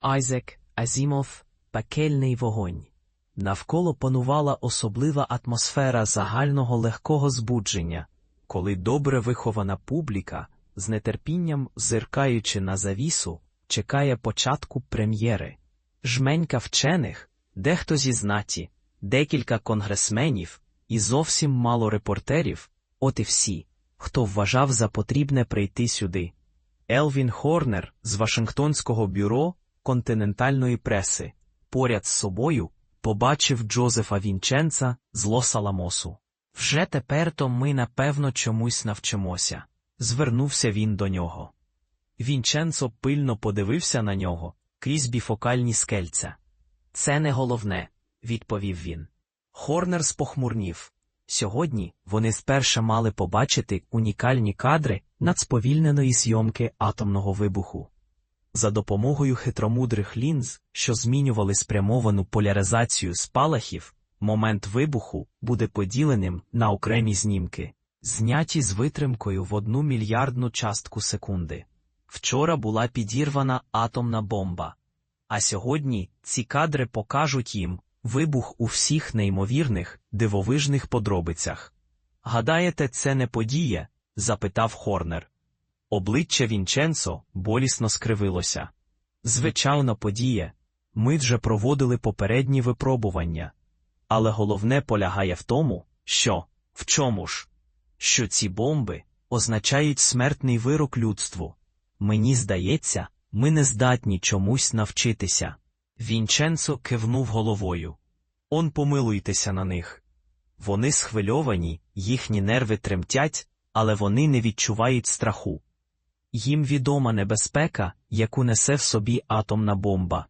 Айзек, Азімов, пекельний вогонь. Навколо панувала особлива атмосфера загального легкого збудження, коли добре вихована публіка, з нетерпінням зиркаючи на завісу, чекає початку прем'єри. Жменька вчених, дехто зі знаті, декілька конгресменів і зовсім мало репортерів, от і всі, хто вважав за потрібне прийти сюди. Елвін Хорнер з Вашингтонського бюро континентальної преси поряд з собою побачив Джозефа Вінченца з Лос-Аламосу. Вже тепер то ми напевно чомусь навчимося. Звернувся він до нього. Вінченцо пильно подивився на нього крізь біфокальні скельця. Це не головне, відповів він. Хорнер спохмурнів. Сьогодні вони сперша мали побачити унікальні кадри надсповільненої зйомки атомного вибуху. За допомогою хитромудрих лінз, що змінювали спрямовану поляризацію спалахів, момент вибуху буде поділеним на окремі знімки, зняті з витримкою в одну мільярдну частку секунди. Вчора була підірвана атомна бомба. А сьогодні ці кадри покажуть їм вибух у всіх неймовірних, дивовижних подробицях. Гадаєте, це не подія? запитав Хорнер. Обличчя Вінченцо болісно скривилося. Звичайно, подія. Ми вже проводили попередні випробування. Але головне полягає в тому, що, в чому ж? Що ці бомби означають смертний вирок людству. Мені здається, ми не здатні чомусь навчитися. Вінченцо кивнув головою. Он помилуйтеся на них. Вони схвильовані, їхні нерви тремтять, але вони не відчувають страху. Їм відома небезпека, яку несе в собі атомна бомба.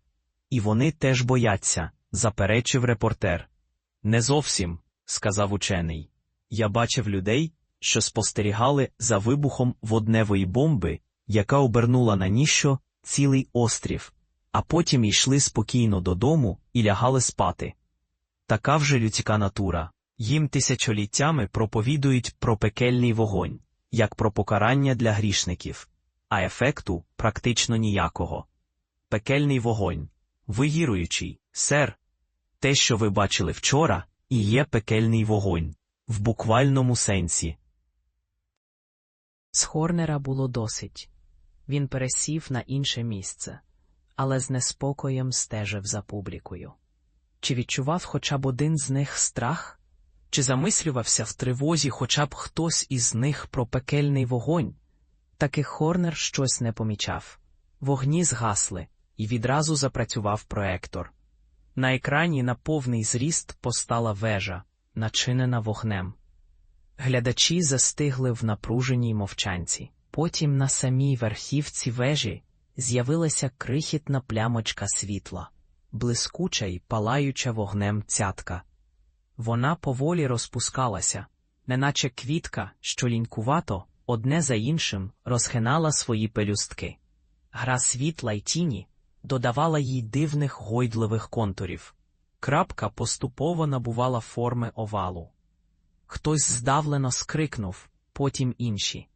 І вони теж бояться, заперечив репортер. Не зовсім, сказав учений. Я бачив людей, що спостерігали за вибухом водневої бомби, яка обернула на ніщо цілий острів, а потім йшли спокійно додому і лягали спати. Така вже людська натура. Їм тисячоліттями проповідують про пекельний вогонь, як про покарання для грішників, а ефекту практично ніякого. Пекельний вогонь, вигіруючий, сер, те, що ви бачили вчора, і є пекельний вогонь, в буквальному сенсі. З Хорнера було досить. Він пересів на інше місце, але з неспокоєм стежив за публікою. Чи відчував хоча б один з них страх? Чи замислювався в тривозі хоча б хтось із них про пекельний вогонь? Таки Хорнер щось не помічав. Вогні згасли, і відразу запрацював проектор. На екрані на повний зріст постала вежа, начинена вогнем. Глядачі застигли в напруженій мовчанці. Потім на самій верхівці вежі з'явилася крихітна плямочка світла, блискуча й палаюча вогнем цятка. Вона поволі розпускалася, неначе квітка, що лінькувато, одне за іншим, розхинала свої пелюстки. Гра світла й тіні додавала їй дивних гойдливих контурів. Крапка поступово набувала форми овалу. Хтось здавлено скрикнув, потім інші.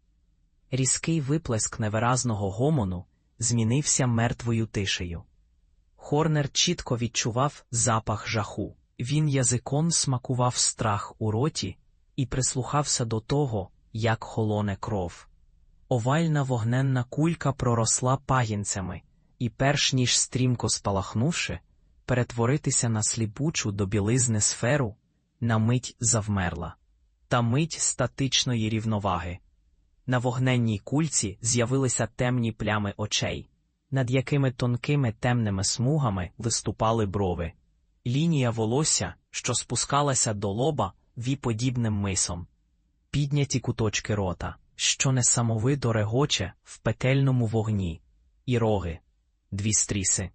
Різкий виплеск невиразного гомону змінився мертвою тишею. Хорнер чітко відчував запах жаху. Він язиком смакував страх у роті і прислухався до того, як холоне кров. Овальна вогненна кулька проросла пагінцями, і, перш ніж стрімко спалахнувши, перетворитися на сліпучу до білизни сферу, на мить завмерла. Та мить статичної рівноваги. На вогненній кульці з'явилися темні плями очей, над якими тонкими темними смугами виступали брови. Лінія волосся, що спускалася до лоба, віподібним мисом, підняті куточки рота, що несамовито регоче в пекельному вогні, і роги, дві стріси,